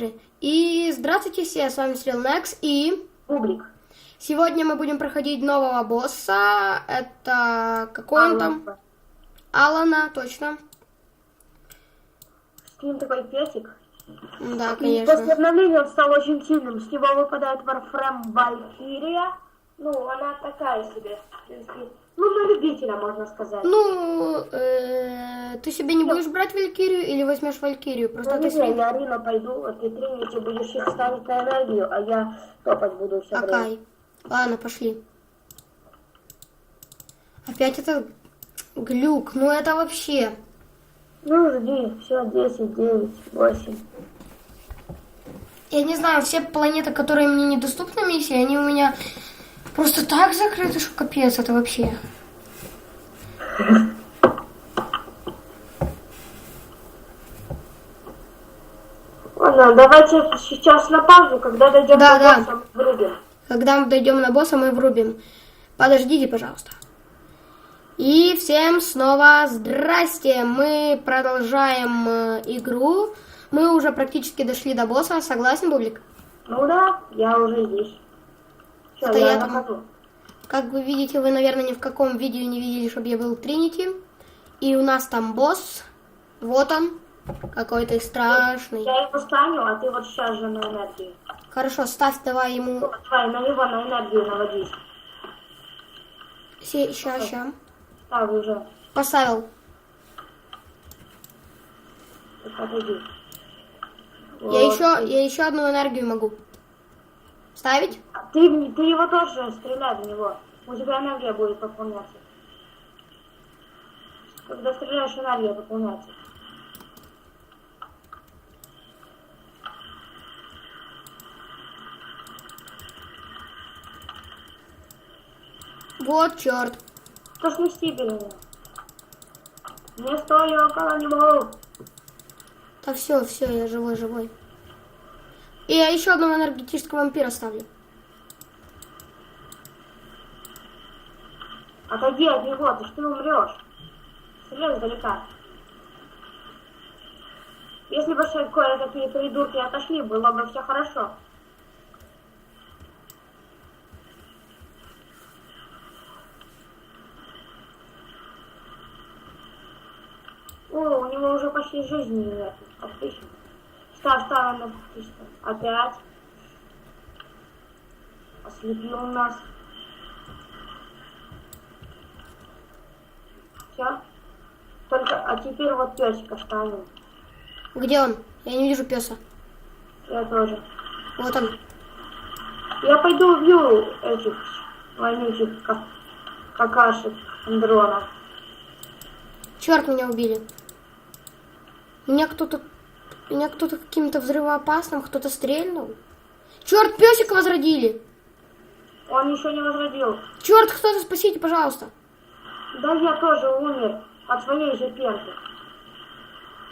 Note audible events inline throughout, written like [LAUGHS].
Три. И здравствуйте все, с вами Стрел Некс, и Бублик. сегодня мы будем проходить нового босса. Это какой он там? Алана, точно. С ним такой песик. Да, И после конечно. обновления он стал очень сильным. С него выпадает Warframe Valkyria. Ну, она такая себе. Ну, на любителя, можно сказать. Ну, э, ты себе не будешь брать Валькирию или возьмешь Валькирию? Просто Ну, ты не я Рина пойду, а ты Тринити будешь их ставить на энергию, а я топать буду все время. Акай. Ладно, пошли. Опять это глюк. Ну это вообще... Ну, жди, все, 10, 9, 8. Я не знаю, все планеты, которые мне недоступны миссии, они у меня просто так закрыты, что капец, это вообще. [LAUGHS] Ладно, давайте сейчас на паузу, когда дойдем Да, до да. босса, врубим. Когда мы дойдем на босса, мы врубим. Подождите, пожалуйста. И всем снова здрасте. Мы продолжаем э, игру. Мы уже практически дошли до босса. Согласен, Бублик? Ну да, я уже здесь. Все, я я там. нахожу. Как вы видите, вы, наверное, ни в каком видео не видели, чтобы я был Тринити. И у нас там босс. Вот он. Какой-то страшный. Я его станю, а ты вот сейчас же на энергию. Хорошо, ставь давай ему... Давай, на него на энергию наводись. Ща, ща. Так, уже. Поставил. Ты Подойди. Я Вот. еще, я еще одну энергию могу. Ставить? Ты, в- ты его тоже стреляй в него. У тебя энергия будет пополняться. Когда стреляешь, энергия пополняется. Вот черт. Что снести меня? Не стой около него. Да все, все, я живой, живой. И я еще одного энергетического вампира ставлю. Отойди от него, ты что умрешь? Стреляй издалека. Если бы кое-какие придурки отошли, было бы все хорошо. О, у почти жизни нет. Отлично. Ставь, ставь на отлично. Опять. Ослепил нас. Все. Только, а теперь вот песика ставим. Где он? Я не вижу песа. Я тоже. Вот он. Я пойду убью этих вонючих ка- какашек дронов. Черт, меня убили. Меня кто-то... Меня кто-то каким-то взрывоопасным, кто-то стрельнул. Черт, песика возродили. Он еще не возродил. Черт, кто-то спасите, пожалуйста. Да я тоже умер от своей же пенки.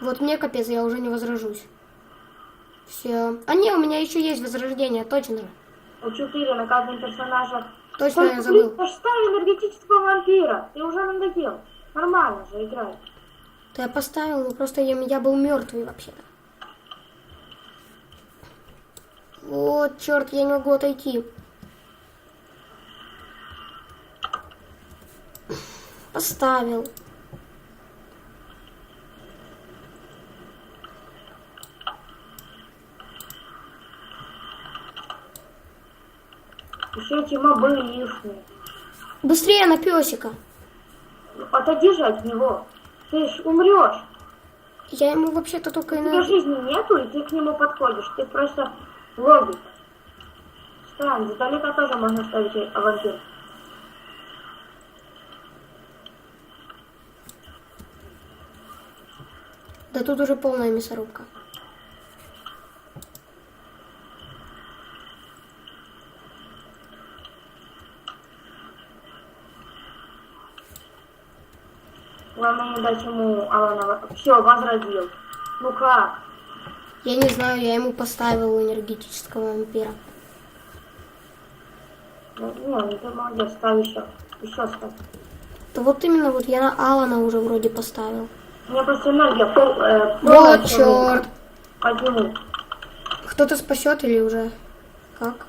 Вот мне капец, я уже не возражусь. Все. А не, у меня еще есть возрождение, точно же. У 4 на каждом персонаже. Точно я Только, забыл. блин, ставь энергетического вампира. Ты уже надоел. Нормально же играй. Да я поставил, но просто я, я был мертвый вообще-то. Вот, черт, я не могу отойти. Поставил. Еще эти мобы лишние. Быстрее на песика. Отойди же от него. Ты ж умрешь. Я ему вообще-то только У тебя жизни нету, и ты к нему подходишь. Ты просто логик. Странно, издалека тоже можно ставить авантюр. Да тут уже полная мясорубка. Главное не дать ему Алана. Все, возродил. Ну как? Я не знаю, я ему поставил энергетического вампира. Ну, не, ты молодец, ставь еще. Еще ставь. Да вот именно, вот я на Алана уже вроде поставил. У меня просто энергия пол, э, Вот полностью черт. Подниму. Кто-то спасет или уже как?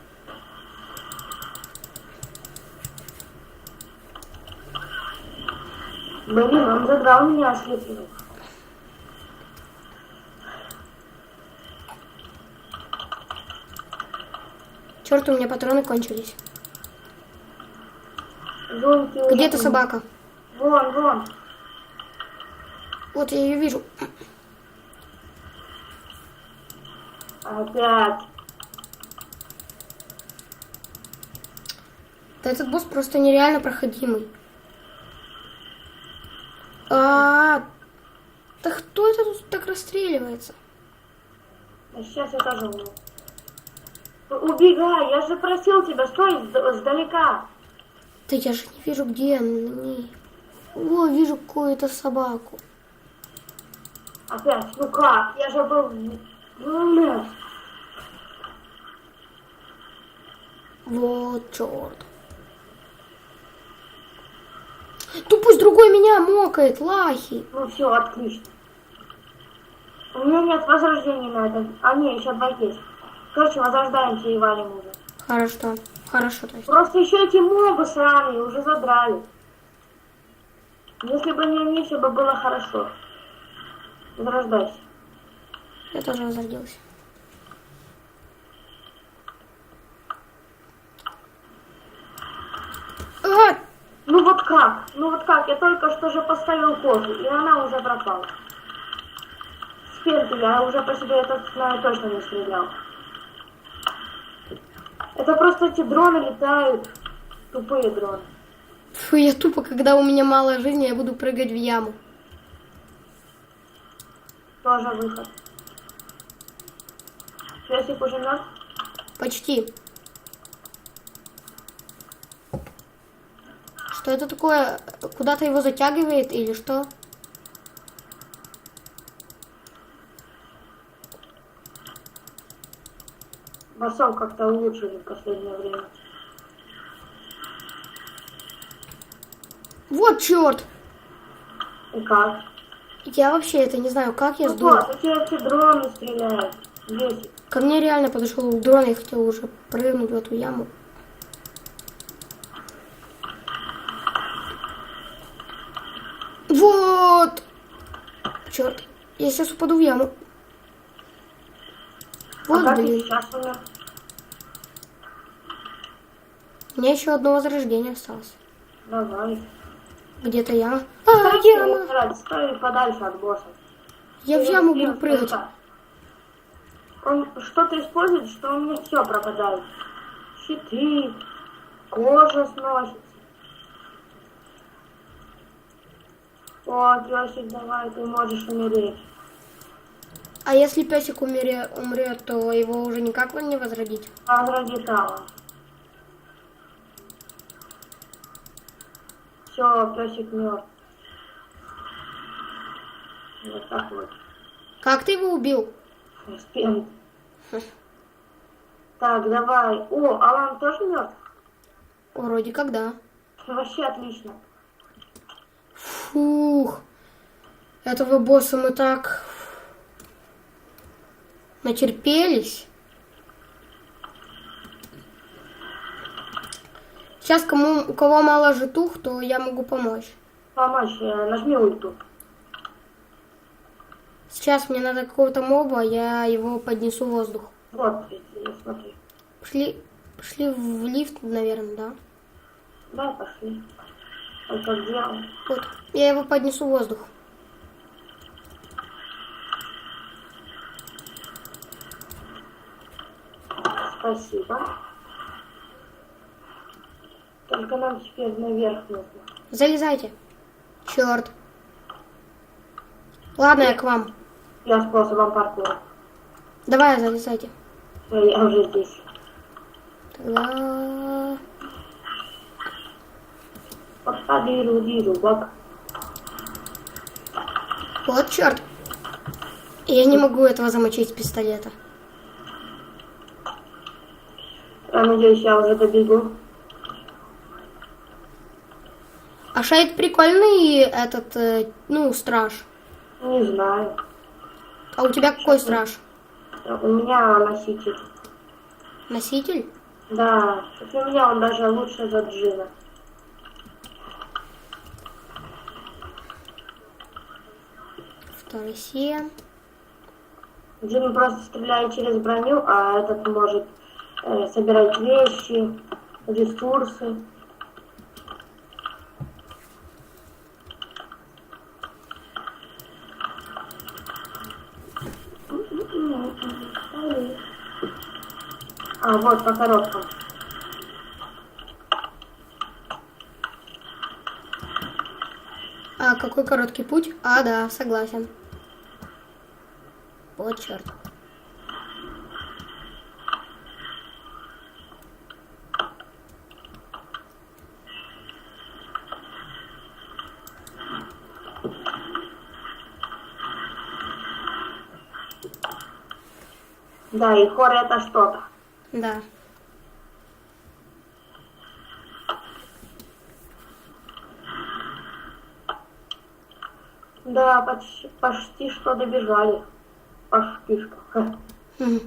Блин, он задрал меня ослепил. Черт, у меня патроны кончились. Зонтик. Где ты собака? Вон, вон. Вот я ее вижу. Опять. Да этот босс просто нереально проходимый. А, да кто это тут так расстреливается? А сейчас я тоже умру. Убегай, я же просил тебя, стой сд- сдалека. Да я же не вижу, где ней. О, вижу какую-то собаку. Опять, ну как? Я же был... в- Блин. Вот черт. Ну пусть другой меня мокает, лахи. Ну все, отлично. У меня нет возрождения на этом. А, не, еще два есть. Короче, возрождаемся и валим уже. Хорошо, хорошо, то есть. Просто еще эти мобы сраные уже задрали. Если бы не они, все бы было хорошо. Возрождайся. Я тоже возродился. А, Ну вот как? Ну вот как? Я только что же поставил кожу, и она уже пропала. Теперь я уже по себе этот знаю точно не стрелял. Это просто эти дроны летают. Тупые дроны. фу, я тупо, когда у меня мало жизни, я буду прыгать в яму. Тоже выход. Песик уже мертв? Почти. Что это такое? Куда-то его затягивает или что? Басом как-то улучшили в последнее время. Вот черт! И как? Я вообще это не знаю, как я Ну сдох. вот, дроны стреляют. Ко мне реально подошел дрон, я хотел уже прыгнуть в эту яму. Вот! Черт, я сейчас упаду в яму. Вот, а блин. У меня еще одно возрождение осталось. Давай. Где-то яма. А, не яма! стой подальше от босса. Я в Ты яму блин, буду прыгать. Он что-то использует, что у меня все пропадает. Щиты, кожа сносится. О, песик, давай, ты можешь умереть. А если песик умере- умрет, то его уже никак не возродить. Агродетала. Все, песик мертв. Вот так вот. Как ты его убил? Спент. Так, давай. О, Алан тоже мертв? Вроде как да. Вообще отлично. Фух. Этого босса мы так натерпелись. Сейчас кому, у кого мало житух, то я могу помочь. Помочь, э, нажми ульту. Сейчас мне надо какого-то моба, я его поднесу в воздух. Вот, я. Пошли, пошли в лифт, наверное, да? Да, пошли. Где он? Вот, я его поднесу в воздух. Спасибо. Только нам теперь наверх нужно. Залезайте. Черт. Ладно, я к вам. Я способом паркура. Давай, залезайте. Я уже здесь. Тогда... Подходи, вижу, бак. Вот черт. Я не могу этого замочить с пистолета. Я надеюсь, я уже добегу. А Шейд прикольный этот, э, ну, страж. Не знаю. А у тебя какой страж? У меня носитель. Носитель? Да, у меня он даже лучше за Джина. Сиа. Джин просто стреляет через броню, а этот может э, собирать вещи, ресурсы. А, вот по коробкам. А какой короткий путь? А, да, согласен. Черт. Да, и хор это что-то. Да. Да, почти, почти что добежали. Ха. Мгм.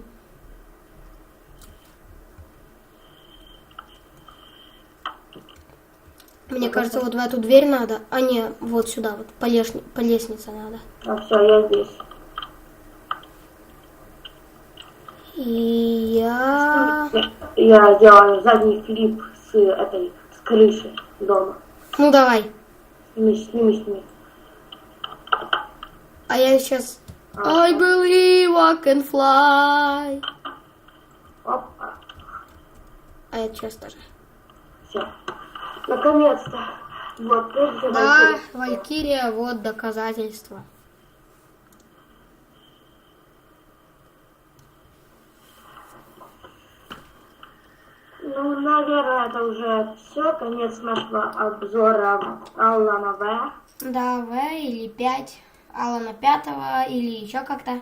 Мне кажется, вот в эту дверь надо, а не вот сюда, вот по, лешни- по лестнице надо. А все, я здесь. И я... Я делаю задний флип с этой, с крыши дома. Ну давай. Сними, сними, сними. А я сейчас... I believe I can fly. Оп, А я сейчас тоже. все. Наконец-то. Вот, прежде Да, всего, Валькирия, вот доказательство. Ну, наверное, это уже все. Конец нашего обзора Алана В. Да, В или 5. Алана пятого или еще как-то.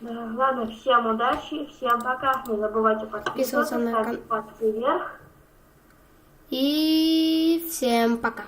Ладно, всем удачи, всем пока. Не забывайте Подписываться подписываться, на вверх. И всем пока.